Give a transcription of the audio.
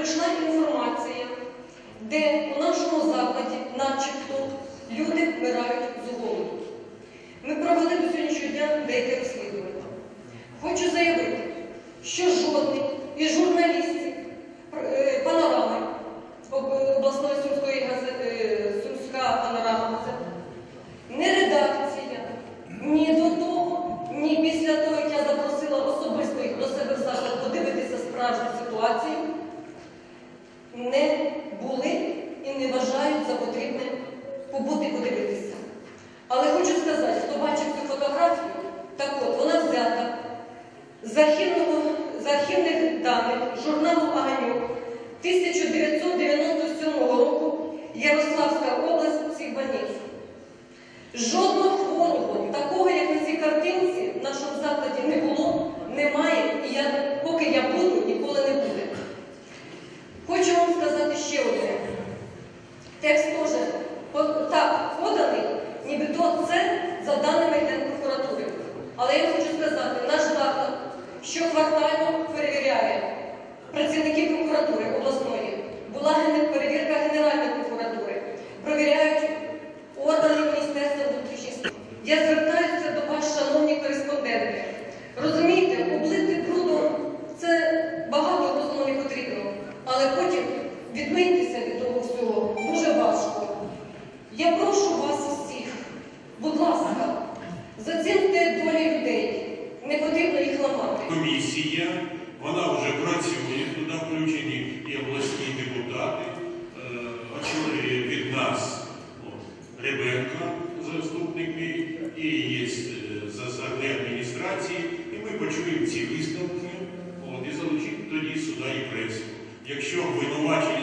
прийшла інформація, де у нашому закладі, начебто, люди вмирають з голоду. Ми провели до сьогоднішнього дня деяке розслідування. Хочу заявити, що жодний із журналістів е, панорами обласної сумської газети, Сумська панорама не редакція, ні до того, ні після того, як я запросила особисто їх до себе в заклад подивитися справжню ситуацію, не були і не вважають за потрібне побути подивитися. Але хочу сказати, хто бачив цю фотографію, так от вона взята з архівних даних журналу Аганюк 1997 року Ярославська область больниць. Жодного хворого, такого, як на цій картинці, в нашому закладі не було, немає, і я, поки я буду, ніколи не буде. Хочу вам сказати ще одне. Текст теж так поданий, нібито це за даними Генпрокуратури. Але я хочу сказати, наш заклад щоквартально перевіряє працівників прокуратури обласної. Була перевірка Генеральної прокуратури. Провіряють органи Міністерства внутрішніх справ. Я звертаюся до вас, шановні кореспонденти. Розумієте, облити брудом це багато розуму не потрібно, але потім відмитися від Я прошу вас усіх, будь ласка, заціньте долі людей. Не потрібно їх ламати. Комісія, вона вже працює, туди включені і обласні депутати, е, очолює від нас от, Ребенко, заступник мій, і є е, засадні адміністрації, і ми почуємо ці висновки і залучимо тоді сюди і пресу. Якщо винувачення